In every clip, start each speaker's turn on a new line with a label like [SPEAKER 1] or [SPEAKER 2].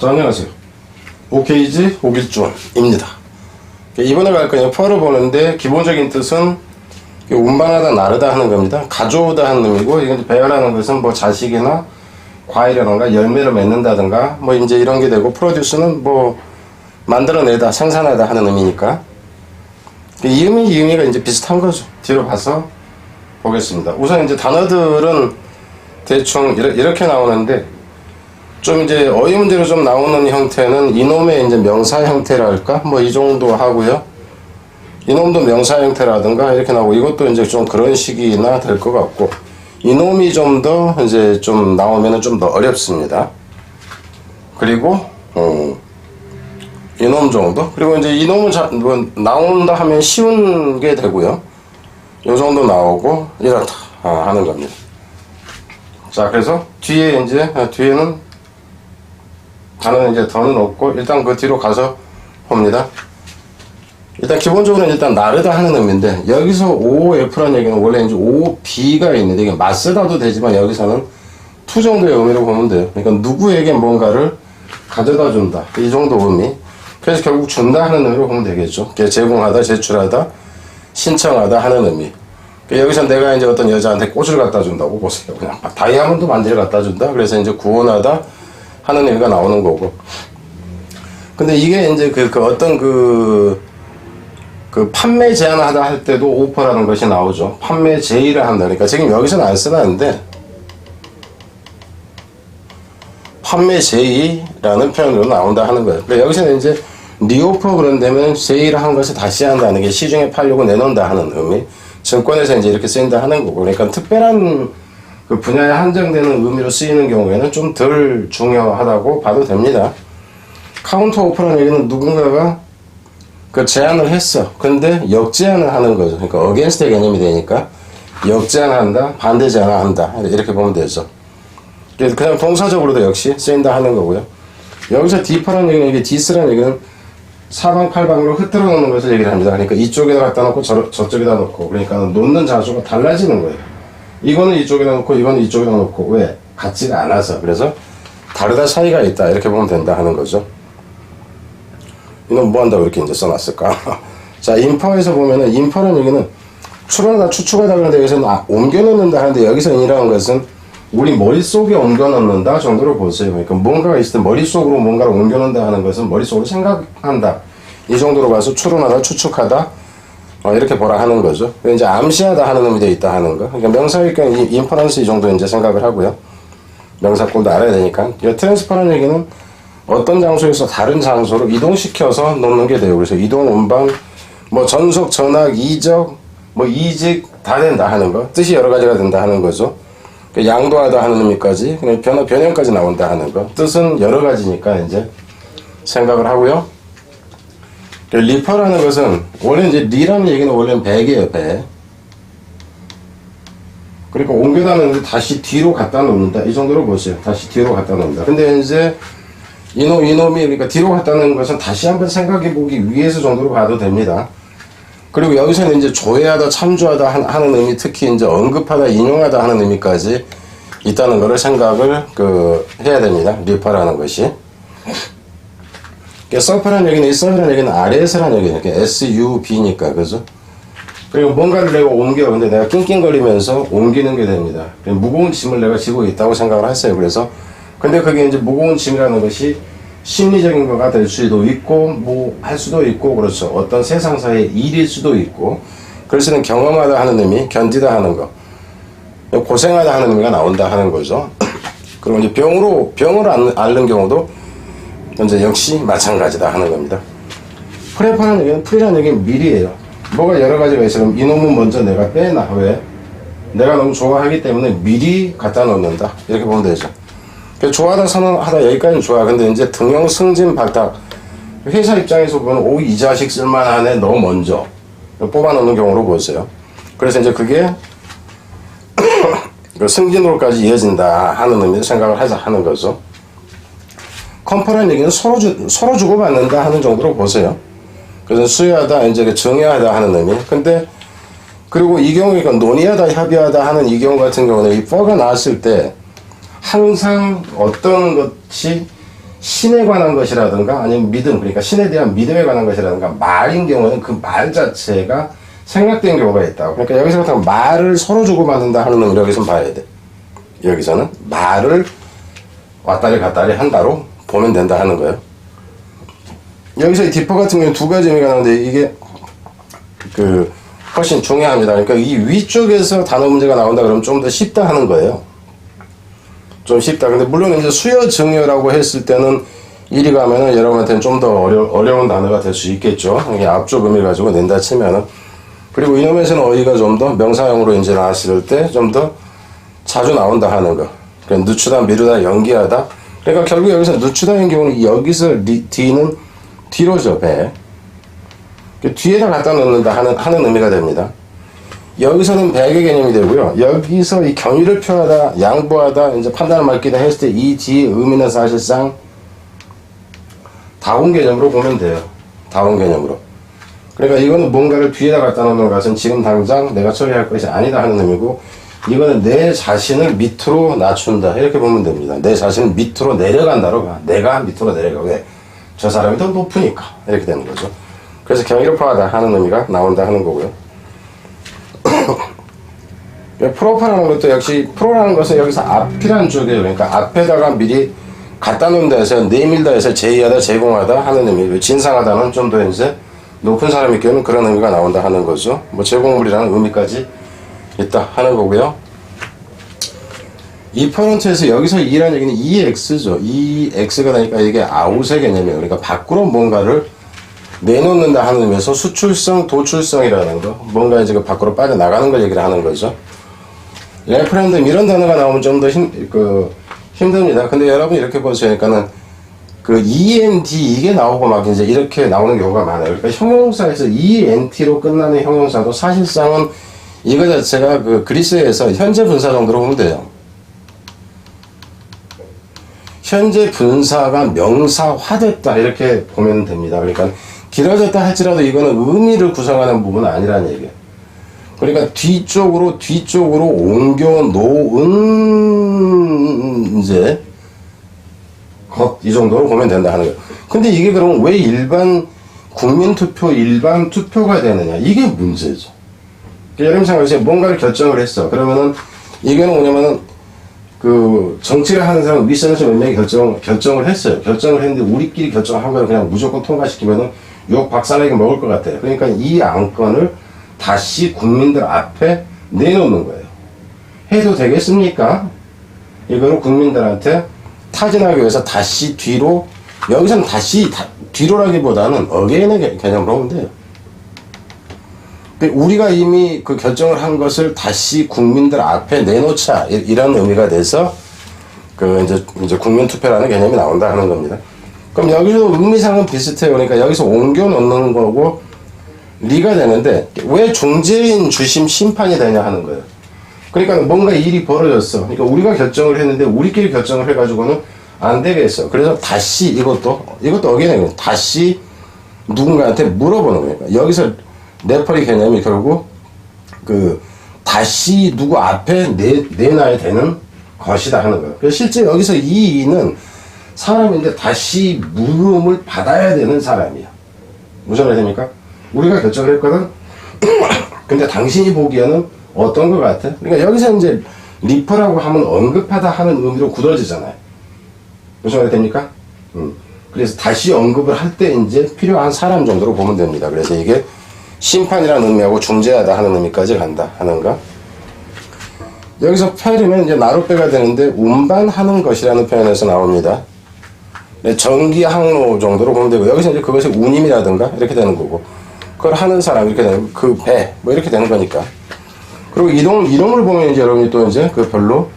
[SPEAKER 1] 자, 안녕하세요. 오케이지 오길준입니다. 이번에 갈 거는 퍼를 보는데 기본적인 뜻은 운반하다 나르다 하는 겁니다. 가져오다 하는 의미고 이건 배열하는 것은 뭐 자식이나 과일이라던가 열매를 맺는다든가 뭐 이제 이런 게 되고 프로듀스는 뭐 만들어내다 생산하다 하는 의미니까 이 의미 이 의미가 이제 비슷한 거죠. 뒤로 가서 보겠습니다. 우선 이제 단어들은 대충 이렇- 이렇게 나오는데 좀 이제 어휘 문제로 좀 나오는 형태는 이놈의 이제 명사 형태랄까 뭐 이 정도 하고요. 이놈도 명사 형태라든가 이렇게 나오고 이것도 이제 좀 그런 식이나 될 것 같고 이놈이 좀 더 이제 좀 나오면은 좀 더 어렵습니다. 그리고 어, 이놈 정도 그리고 이제 이놈은 자, 뭐 나온다 하면 쉬운 게 되고요. 요 정도 나오고 이렇다 아, 하는 겁니다. 자 그래서 뒤에 이제 아, 뒤에는 단어는 이제 더는 없고 일단 그 뒤로 가서 봅니다. 일단 기본적으로는 일단 나르다 하는 의미인데 여기서 OF라는 얘기는 원래 이제 OB가 있는데 이게 맞쓰다도 되지만 여기서는 투 정도의 의미로 보면 돼요. 그러니까 누구에게 뭔가를 가져다 준다 이 정도 의미. 그래서 결국 준다 하는 의미로 보면 되겠죠. 제공하다, 제출하다, 신청하다 하는 의미. 그러니까 여기서 내가 이제 어떤 여자한테 꽃을 갖다 준다고 보세요. 그냥 막 다이아몬드 반지를 갖다 준다. 그래서 이제 구원하다 하는 의미가 나오는 거고. 근데 이게 이제 그, 그 어떤 그, 그 판매 제한하다 할 때도 오퍼라는 것이 나오죠. 판매 제의를 한다. 그러니까 지금 여기서는 안 쓰는데 판매 제의라는 표현으로 나온다 하는 거예요. 그러니까 여기서는 이제 리오퍼 그런 데면 제의를 한 것을 다시 한다는 게 시중에 팔려고 내놓는다 하는 의미. 증권에서 이제 이렇게 쓰인다 하는 거고. 그러니까 특별한 그 분야에 한정되는 의미로 쓰이는 경우에는 좀 덜 중요하다고 봐도 됩니다. 카운터 오퍼라는 얘기는 누군가가 그 제안을 했어. 근데 역제안을 하는 거죠. 그러니까 어게인스트의 개념이 되니까 역제안한다, 반대 제안한다 이렇게 보면 되죠. 그냥 동사적으로도 역시 쓰인다 하는 거고요. 여기서 디퍼라는 얘기는 이게 디스라는 얘기는 사방팔방으로 흩뜨러 놓는 것을 얘기를 합니다. 그러니까 이쪽에다 갖다 놓고 저, 저쪽에다 놓고 그러니까 놓는 장소가 달라지는 거예요. 이거는 이쪽에다 놓고 이거는 이쪽에다 놓고 왜? 같지가 않아서 그래서 다르다 차이가 있다 이렇게 보면 된다 하는 거죠. 이건 뭐 한다고 이렇게 이제 써놨을까? 자, 인퍼에서 보면은 인퍼는 얘기는 추론하다 추측하다 그러는데 여기서는 아, 옮겨 놓는다 하는데 여기서 인이라는 것은 우리 머릿속에 옮겨 놓는다 정도로 보세요. 그러니까 뭔가가 있을 때 머릿속으로 뭔가를 옮겨 놓는다 하는 것은 머릿속으로 생각한다. 이 정도로 봐서 추론하다 추측하다 어, 이렇게 보라 하는 거죠. 이제 암시하다 하는 의미도 있다 하는 거. 그러니까 명사니까 인퍼런스 이 정도 이제 생각을 하고요. 명사꼴도 알아야 되니까. 이 트랜스퍼라는 얘기는 어떤 장소에서 다른 장소로 이동시켜서 놓는 게 돼요. 그래서 이동, 운반, 뭐 전속, 전학, 이적, 뭐 이직 다 된다 하는 거. 뜻이 여러 가지가 된다 하는 거죠. 그 양도하다 하는 의미까지, 변화, 변형까지 나온다 하는 거. 뜻은 여러 가지니까 이제 생각을 하고요. 그 리퍼라는 것은 원래 이제 리라는 얘기는 원래는 백이에요, 백. 그러니까 옮겨다 놓는데 다시 뒤로 갖다 놓는다. 이 정도로 보세요. 다시 뒤로 갖다 놓는다. 근데 이제 이놈, 이놈이 그러니까 뒤로 갖다 놓는 것은 다시 한번 생각해 보기 위해서 정도로 봐도 됩니다. 그리고 여기서는 이제 조회하다, 참조하다 한- 하는 의미, 특히 이제 언급하다, 인용하다 하는 의미까지 있다는 것을 생각을 그 해야 됩니다. 리퍼라는 것이. 그러니까 서프라는 얘기는 이 서프라는 얘기는 아래에서라는. 그러니까 SUB니까 그죠? 그리고 뭔가를 내가 옮겨 근데 내가 낑낑거리면서 옮기는 게 됩니다. 무거운 짐을 내가 지고 있다고 생각을 했어요. 그래서 근데 그게 이제 무거운 짐이라는 것이 심리적인 거가 될 수도 있고 뭐 할 수도 있고 그렇죠. 어떤 세상사의 일일 수도 있고 그래서는 경험하다 하는 의미, 견디다 하는 거, 고생하다 하는 의미가 나온다 하는 거죠. 그리고 이제 병으로 병을 앓는 경우도 이제 역시 마찬가지다 하는 겁니다. 프레파는 얘기는 프리라는 얘기는 미리예요. 뭐가 여러 가지가 있으면 이놈은 먼저 내가 빼놔. 왜? 내가 너무 좋아하기 때문에 미리 갖다 놓는다. 이렇게 보면 되죠. 그 좋아하다 선언하다 여기까지는 좋아. 근데 이제 등용 승진 발탁 회사 입장에서 보면 오 이 자식 쓸만하네 너 먼저 뽑아놓는 경우로 보세요. 그래서 이제 그게 그 승진으로까지 이어진다 하는 의미로 생각을 하자 하는 거죠. 컴퍼라는 얘기는 서로 주, 서로 주고받는다 하는 정도로 보세요. 그래서 수여하다, 이제 그 정의하다 하는 의미. 근데, 그리고 이 경우에 그 논의하다, 협의하다 하는 이 경우 같은 경우는 이 뻐가 나왔을 때 항상 어떤 것이 신에 관한 것이라든가 아니면 믿음 그러니까 신에 대한 믿음에 관한 것이라든가 말인 경우는 그 말 자체가 생략된 경우가 있다. 그러니까 여기서 부터 말을 서로 주고받는다 하는 여기서 봐야 돼. 여기서는 말을 왔다리 갔다리 한다로 보면 된다 하는 거예요. 여기서 이 디퍼 같은 경우는 두 가지 의미가 나오는데 이게 그 훨씬 중요합니다. 그러니까 이 위쪽에서 단어 문제가 나온다 그러면 좀 더 쉽다 하는 거예요. 좀 쉽다. 근데 물론 이제 수요 증여라고 했을 때는 이리 가면은 여러분한테는 좀 더 어려, 어려운 단어가 될 수 있겠죠. 이게 앞쪽 의미 가지고 낸다 치면은. 그리고 이놈에서는 어휘가 좀 더 명사형으로 이제 나왔을 때 좀 더 자주 나온다 하는 거. 그러니까 늦추다, 미루다, 연기하다. 그러니까 결국 여기서 늦추다인 경우는 여기서 리, 뒤는 뒤로죠, 배. 그 뒤에다 갖다 놓는다 하는, 하는 의미가 됩니다. 여기서는 배의 개념이 되고요. 여기서 이 경위를 표하다, 양보하다, 이제 판단을 맡기다 했을 때 이 뒤의 의미는 사실상 다운 개념으로 보면 돼요. 다운 개념으로. 그러니까 이거는 뭔가를 뒤에다 갖다 놓는 것은 지금 당장 내가 처리할 것이 아니다 하는 의미고 이거는 내 자신을 밑으로 낮춘다 이렇게 보면 됩니다. 내 자신을 밑으로 내려간다로 가. 내가 밑으로 내려가. 왜? 저 사람이 더 높으니까 이렇게 되는 거죠. 그래서 경위를 표하다 하는 의미가 나온다 하는 거고요. 프로파라는 것도 역시 프로라는 것은 여기서 앞이라는 쪽이에요. 그러니까 앞에다가 미리 갖다 놓는다 해서 내밀다 해서 제의하다 제공하다 하는 의미. 진상하다는 좀 더 이제 높은 사람이 경우는 그런 의미가 나온다 하는 거죠. 뭐 제공물이라는 의미까지 있다 하는 거고요. 이 퍼런트에서 여기서 2라는 얘기는 EX죠. EX가 나니까 이게 아웃의 개념이에요. 그러니까 밖으로 뭔가를 내놓는다 하는 의미에서 수출성, 도출성이라는 거. 뭔가 이제 그 밖으로 빠져나가는 걸 얘기를 하는 거죠. 레프렌덤 이런 단어가 나오면 좀 더 힘, 그, 힘듭니다. 근데 여러분 이렇게 보시니까는 그 ENT 이게 나오고 막 이제 이렇게 나오는 경우가 많아요. 그러니까 형용사에서 ENT로 끝나는 형용사도 사실상은 이거 자체가 그 그리스에서 현재 분사 정도로 보면 돼요. 현재 분사가 명사화됐다 이렇게 보면 됩니다. 그러니까 길어졌다 할지라도 이거는 의미를 구성하는 부분은 아니라는 얘기예요. 그러니까 뒤쪽으로 뒤쪽으로 옮겨 놓은 이제 것이 정도로 보면 된다 하는 거예요. 근데 이게 그러면 왜 일반 국민 투표 일반 투표가 되느냐 이게 문제죠. 그러니까 여러분 생각하세요. 뭔가를 결정을 했어. 그러면은 이게는 뭐냐면은 그 정치를 하는 사람은 윗선에서 몇 명이 결정 결정을 했어요. 결정을 했는데 우리끼리 결정한 걸 그냥 무조건 통과시키면은 욕 박살나게 먹을 것 같아요. 그러니까 이 안건을 다시 국민들 앞에 내놓는 거예요. 해도 되겠습니까? 이거는 국민들한테 타진하기 위해서 다시 뒤로 여기서는 다시 다- 뒤로라기보다는 어게인의 개- 개념으로 보면 돼요. 그러니까 우리가 이미 그 결정을 한 것을 다시 국민들 앞에 내놓자 이- 이런 의미가 돼서 그 이제 이제 국민 투표라는 개념이 나온다 하는 겁니다. 그럼 여기서 의미상은 비슷해요. 그러니까 여기서 옮겨 놓는 거고 리가 되는데 왜 중재인 주심 심판이 되냐 하는 거예요. 그러니까 뭔가 일이 벌어졌어. 그러니까 우리가 결정을 했는데 우리끼리 결정을 해가지고는 안 되겠어. 그래서 다시 이것도 이것도 어게인이에요. 다시 누군가한테 물어보는 거예요. 그러니까 여기서 네퍼리 개념이 결국 그 다시 누구 앞에 내, 내놔야 되는 것이다 하는 거예요. 그래서 실제 여기서 이 이는 사람인데 다시 물음을 받아야 되는 사람이야. 무슨 말이 됩니까? 우리가 결정을 했거든. 근데 당신이 보기에는 어떤 것 같아? 그러니까 여기서 이제 리퍼라고 하면 언급하다 하는 의미로 굳어지잖아요. 무슨 말이 됩니까? 음. 그래서 다시 언급을 할 때 이제 필요한 사람 정도로 보면 됩니다. 그래서 이게 심판이라는 의미하고 중재하다 하는 의미까지 간다 하는 거. 여기서 페르면 이제 나룻배가 되는데 운반하는 것이라는 표현에서 나옵니다. 네, 전기 항로 정도로 보면 되고 여기서 이제 그것이 운임이라든가 이렇게 되는 거고 그걸 하는 사람 이렇게 되는 그배 뭐 이렇게 되는 거니까 그리고 이동 이동을 보면 이제 여러분이 또 이제 그 별로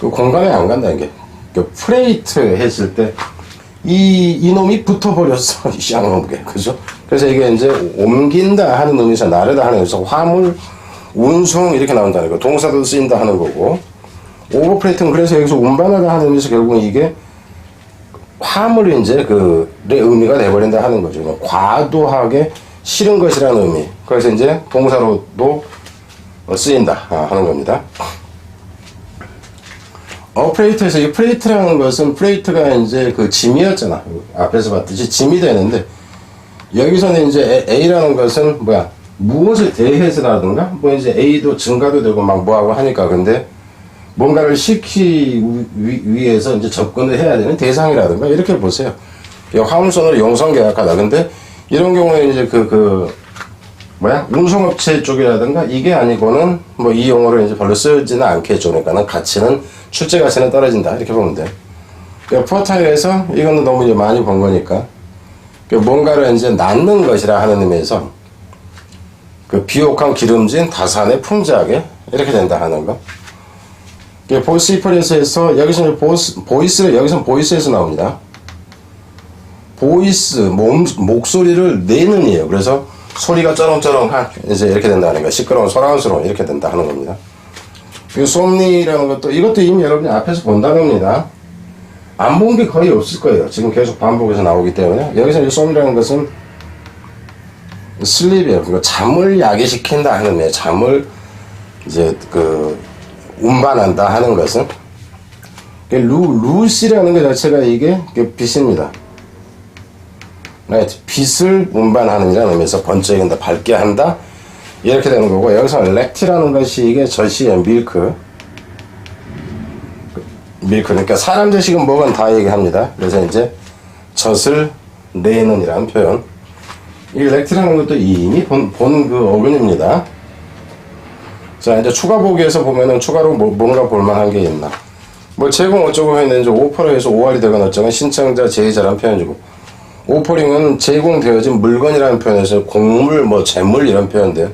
[SPEAKER 1] 그 공감이 안 간다는 게 그 프레이트 했을 때 이 이놈이 붙어버렸어 이 쌍놈게 그죠? 그래서 이게 이제 옮긴다 하는 의미에서 나르다 하는 의미에서 화물 운송 이렇게 나온다는 거 동사도 쓰인다 하는 거고 오버프레이트는 그래서 여기서 운반하다 하는 의미에서 결국 이게 화물이 이제 그의 의미가 돼버린다 하는 거죠. 그러니까 과도하게 싫은 것이라는 의미. 그래서 이제 동사로도 어, 쓰인다 아, 하는 겁니다. 어프레이트에서 이 프레이트라는 것은 프레이트가 이제 그 짐이었잖아. 앞에서 봤듯이 짐이 되는데 여기서는 이제 A- A라는 것은 뭐야 무엇에 대해서라든가 뭐 이제 A도 증가도 되고 막 뭐하고 하니까 근데 뭔가를 시키기 위- 위해서 이제 접근을 해야 되는 대상이라든가 이렇게 보세요. 이 화물선으로 용선 계약하다. 근데 이런 경우에 이제 그, 그, 뭐야? 운송업체 쪽이라든가 이게 아니고는 뭐 이 용어를 이제 별로 쓰지는 않겠죠. 그러니까는 가치는, 출제 가치는 떨어진다. 이렇게 보면 돼. 그 포탈에서 이거는 너무 이제 많이 본 거니까. 그 뭔가를 이제 낳는 것이라 하는 의미에서 그 비옥한 기름진 다산의 풍자하게 이렇게 된다 하는 거. 그 보이스 이퍼에서 여기서 이제 보이스, 여기서 보이스에서 나옵니다. 보이스 몸, 목소리를 내는 이에요. 그래서 소리가 쩌렁쩌렁한 이제 이렇게 된다는 거. 시끄러운 소란스러운 이렇게 된다 하는 겁니다. 이 솜니라는 것도 이것도 이미 여러분이 앞에서 본다는 겁니다. 안 본 게 거의 없을 거예요. 지금 계속 반복해서 나오기 때문에 여기서 이제 솜이라는 것은 슬립이에요. 그러니까 잠을 야기시킨다 하는 의미예요. 잠을 이제 그 운반한다 하는 것은 루 루시라는 것 자체가 이게 이게 빛입니다. 빛을 운반하는 이라는 의미에서 번쩍인다, 밝게 한다 이렇게 되는 거고 여기서 렉티라는 것이 이게 젖이에요, 밀크. 밀크 그러니까 사람 자식은 먹은 다 얘기합니다. 그래서 이제 젖을 내는 이라는 표현. 이 렉티라는 것도 이미 본 그 어근입니다. 자 이제 추가 보기에서 보면은 추가로 뭐, 뭔가 볼만한 게 있나 뭐 제공 어쩌고 이제 5%에서 5할이 되거나 어쩌면 신청자 제의자라는 표현이고 오퍼링은 제공되어진 물건이라는 표현에서 공물 뭐 재물 이런 표현들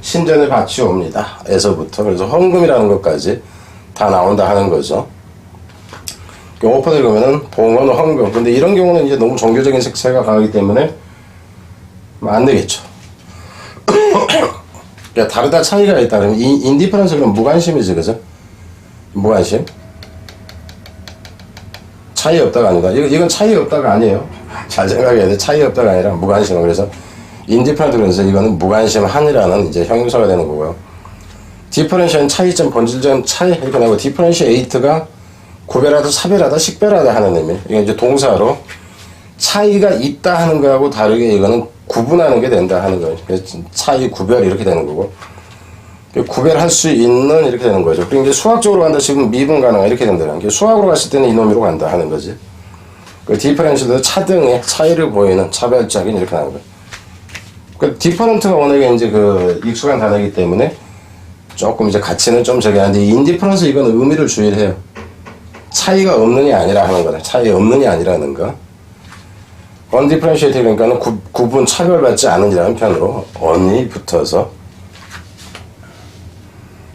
[SPEAKER 1] 신전에 바치 옵니다. 에서부터. 그래서 헌금이라는 것까지 다 나온다 하는 거죠. 오퍼를 그러면은 봉헌 헌금. 근데 이런 경우는 이제 너무 종교적인 색채가 강하기 때문에 뭐안 되겠죠. 그러니까 다르다 차이가 있다. 그러면 이 인디퍼런스 그럼 무관심이지 그죠? 무관심? 차이 없다가 아니다. 이건 차이 없다가 아니에요 잘 생각해야 돼 차이 없다가 아니라 무관심 그래서 인디퍼런트 그래서 이거는 무관심 한이라는 이제 형용사가 되는 거고요 디퍼런시는 차이점 본질적 차이 이렇게 나고 디퍼런시에이트가 구별하다 차별하다 식별하다 하는 의미 이게 이제 동사로 차이가 있다 하는 거하고 다르게 이거는 구분하는 게 된다 하는 거예요. 차이 구별 이렇게 되는 거고 구별할 수 있는 이렇게 되는 거죠. 그리고 이제 수학적으로 간다 지금 미분 가능한 이렇게 된다는 게 수학으로 갔을 때는 이놈이로 간다 하는 거지. 그 디퍼런시도 차등의 차이를 보이는 차별적인 이렇게 나는 거예요. 그 디퍼런트가 워낙에 이제 그 익숙한 단어이기 때문에 조금 이제 가치는 좀 저기 하는데 인디퍼런스 이건 의미를 주의를 해요. 차이가 없느냐 아니라 하는 거다. 차이 없느냐 아니라는 거. 언디프렌시에이트 그러니까는 구, 구분 차별받지 않은이라는 편으로 언이 붙어서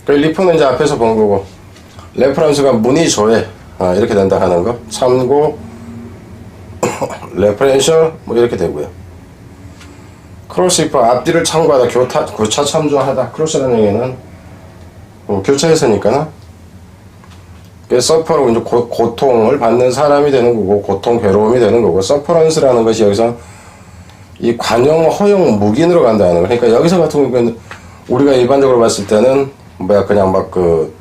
[SPEAKER 1] 그 리프는 이제 앞에서 본 거고 레퍼런스가 문의 조회 아, 이렇게 된다 하는 거 참고 레퍼렌셜 뭐 이렇게 되고요. 크로스 이퍼 앞뒤를 참고하다 교타 교차 참조하다. 크로스라는 얘기는 뭐 교차했으니까는 그 서퍼로 이제 고, 고통을 받는 사람이 되는 거고 고통 괴로움이 되는 거고 서퍼런스라는 것이 여기서 이 관용 허용 무긴으로 간다는 거. 그러니까 여기서 같은 경우는 우리가 일반적으로 봤을 때는 뭐야 그냥 막 그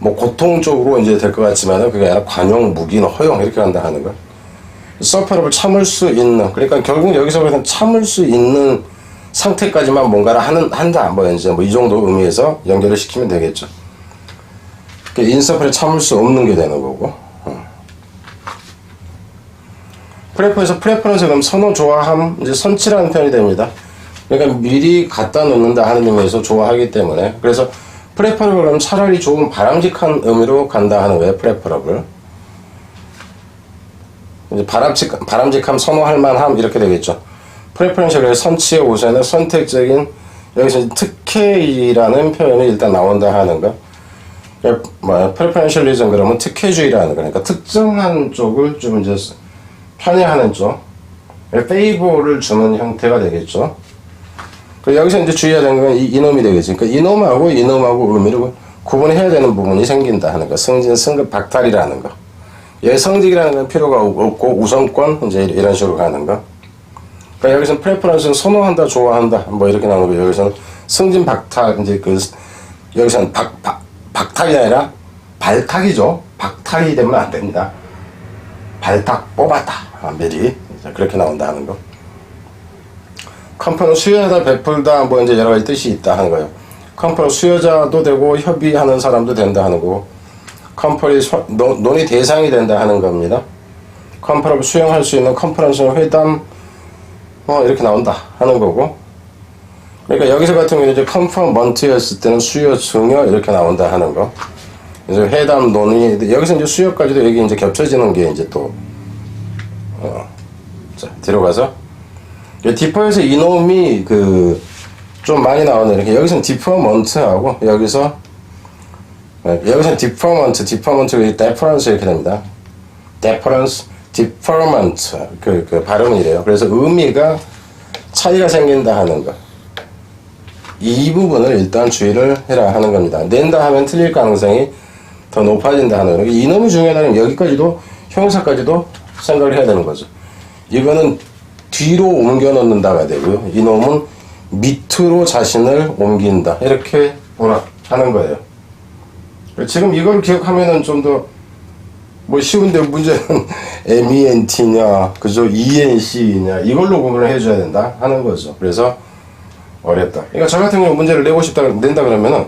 [SPEAKER 1] 뭐 고통 쪽으로 이제 될 것 같지만은 그게 아니라 관용 무긴 허용 이렇게 간다 하는 거 서퍼를 참을 수 있는 그러니까 결국 여기서 그냥 참을 수 있는 상태까지만 뭔가를 하는 한다 뭐 이제 뭐 이 정도 의미에서 연결을 시키면 되겠죠. 인서프를 참을 수 없는 게 되는 거고. 어. 프레퍼에서 프레퍼런스 그럼 선호 좋아함 이제 선치라는 표현이 됩니다. 그러니까 미리 갖다 놓는다 하는 의미에서 좋아하기 때문에 그래서 프레퍼를 그럼 차라리 좋은 바람직한 의미로 간다 하는 거예요. 프레퍼러블. 바람직 바람직함 선호할 만함 이렇게 되겠죠. 프레퍼런셜의 선치의 우선은 선택적인 여기서 특혜이라는 표현이 일단 나온다 하는 거. 뭐 프레퍼런셜리즘 그러면 특혜주의라는 거니까 특정한 쪽을 좀 이제 편애하는 쪽, 페이버를 주는 형태가 되겠죠. 그 여기서 이제 주의해야 되는 건 이, 이놈이 되겠지. 그러니까 이놈하고 이놈하고 의미를 구분해야 되는 부분이 생긴다 하는 거. 승진, 승급, 박탈이라는 거. 얘 성직이라는 건 필요가 없고 우선권 이제 이런 식으로 가는 거. 그러니까 여기서는 프레퍼런스는 선호한다, 좋아한다 뭐 이렇게 나오는 거. 여기서는 승진, 박탈 이제 그 여기서는 박, 박 박탈이 아니라 발탁이죠. 박탁이 되면 안 됩니다. 발탁 뽑았다. 아, 미리 자, 그렇게 나온다 하는 거. 컴퍼는 수여하다 베풀다 뭐 이제 여러 가지 뜻이 있다 하는 거예요. 컴퍼는 수여자도 되고 협의하는 사람도 된다 하는 거고 논- 논의 대상이 된다 하는 겁니다. 컴퍼를 수용할 수 있는 컨퍼런스 회담 어 이렇게 나온다 하는 거고. 그러니까 여기서 같은 경우는 이제 컨퍼먼트였을 때는 수요 증여 이렇게 나온다 하는 거. 그래서 회담 논의 여기서 이제 수요까지도 여기 이제 겹쳐지는 게 이제 또 어, 자 뒤로 가서. 디퍼에서 이놈이 그 좀 많이 나오는 이렇게 여기서는 디퍼먼트하고 여기서 네, 여기서는 디퍼먼트 디퍼먼트 데퍼런스 이렇게 됩니다. 데퍼런스 디퍼먼트 그, 그 발음은 이래요. 그래서 의미가 차이가 생긴다 하는 거. 이 부분을 일단 주의를 해라 하는 겁니다. 낸다 하면 틀릴 가능성이 더 높아진다 하는 거. 이놈이 중요하다면 여기까지도 형용사까지도 생각을 해야 되는 거죠. 이거는 뒤로 옮겨 놓는다가 되고요. 이놈은 밑으로 자신을 옮긴다. 이렇게 보라 하는 거예요. 지금 이걸 기억하면은 좀 더 뭐 쉬운데 문제는 MENT냐, 그죠? ENC냐, 이걸로 구분을 해줘야 된다 하는 거죠. 그래서 어렵다. 그러니까 저 같은 경우 문제를 내고 싶다, 낸다 그러면은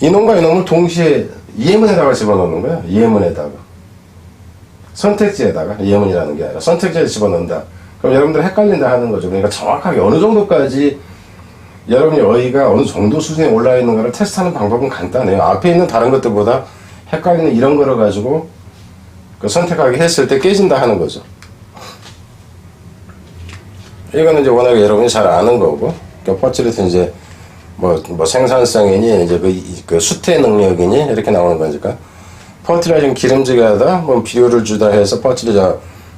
[SPEAKER 1] 이놈과 이놈을 동시에 예문에다가 집어넣는 거야. 예문에다가. 선택지에다가 예문이라는 게 아니라 선택지에 집어넣는다. 그럼 여러분들 헷갈린다 하는 거죠. 그러니까 정확하게 어느 정도까지 여러분이 어휘가 어느 정도 수준에 올라 있는가를 테스트하는 방법은 간단해요. 앞에 있는 다른 것들보다 헷갈리는 이런 거를 가지고 그 선택하게 했을 때 깨진다 하는 거죠. 이거는 이제 워낙에 여러분이 잘 아는 거고, 그러니까 퍼즐에서 이제 뭐, 뭐 생산성이니 이제 그, 이- 그 수태 능력이니 이렇게 나오는 거니까 좀 기름지게 하다, 뭐 비료를 주다 해서 퍼즐이 자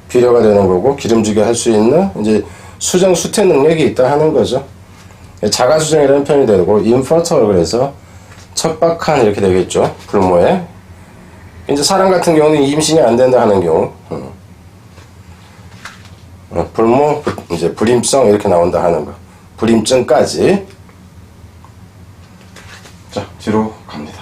[SPEAKER 1] 비료가 되는 거고 기름지게 할 수 있는 이제 수정 수태 능력이 있다 하는 거죠. 자가 수정이라는 표현이 되고 인퍼터 그래서 척박한 이렇게 되겠죠. 불모에 이제 사람 같은 경우는 임신이 안 된다 하는 경우 음. 어, 불모 불- 이제 불임성 이렇게 나온다 하는 거 불임증까지 자 뒤로 갑니다.